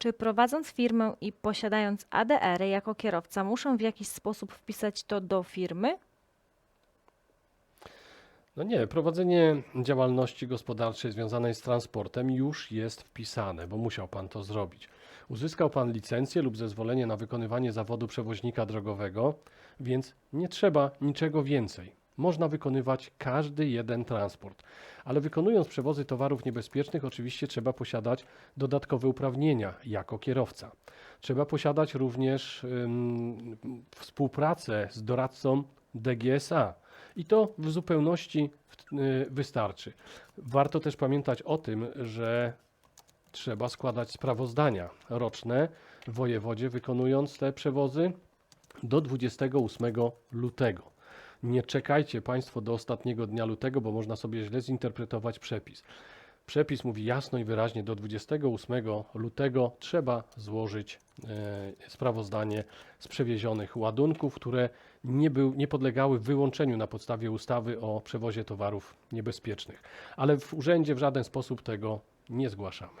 Czy prowadząc firmę i posiadając ADR jako kierowca, muszę w jakiś sposób wpisać to do firmy? No nie, prowadzenie działalności gospodarczej związanej z transportem już jest wpisane, bo musiał Pan to zrobić. Uzyskał Pan licencję lub zezwolenie na wykonywanie zawodu przewoźnika drogowego, więc nie trzeba niczego więcej. Można wykonywać każdy jeden transport, ale wykonując przewozy towarów niebezpiecznych, oczywiście trzeba posiadać dodatkowe uprawnienia jako kierowca. Trzeba posiadać również współpracę z doradcą DGSA. I to w zupełności y, wystarczy. Warto też pamiętać o tym, że trzeba składać sprawozdania roczne w wojewodzie, wykonując te przewozy do 28 lutego. Nie czekajcie Państwo do ostatniego dnia lutego, bo można sobie źle zinterpretować przepis. Przepis mówi jasno i wyraźnie, do 28 lutego trzeba złożyć e, sprawozdanie z przewiezionych ładunków, które nie, był, nie podlegały wyłączeniu na podstawie ustawy o przewozie towarów niebezpiecznych. Ale w urzędzie w żaden sposób tego nie zgłaszamy.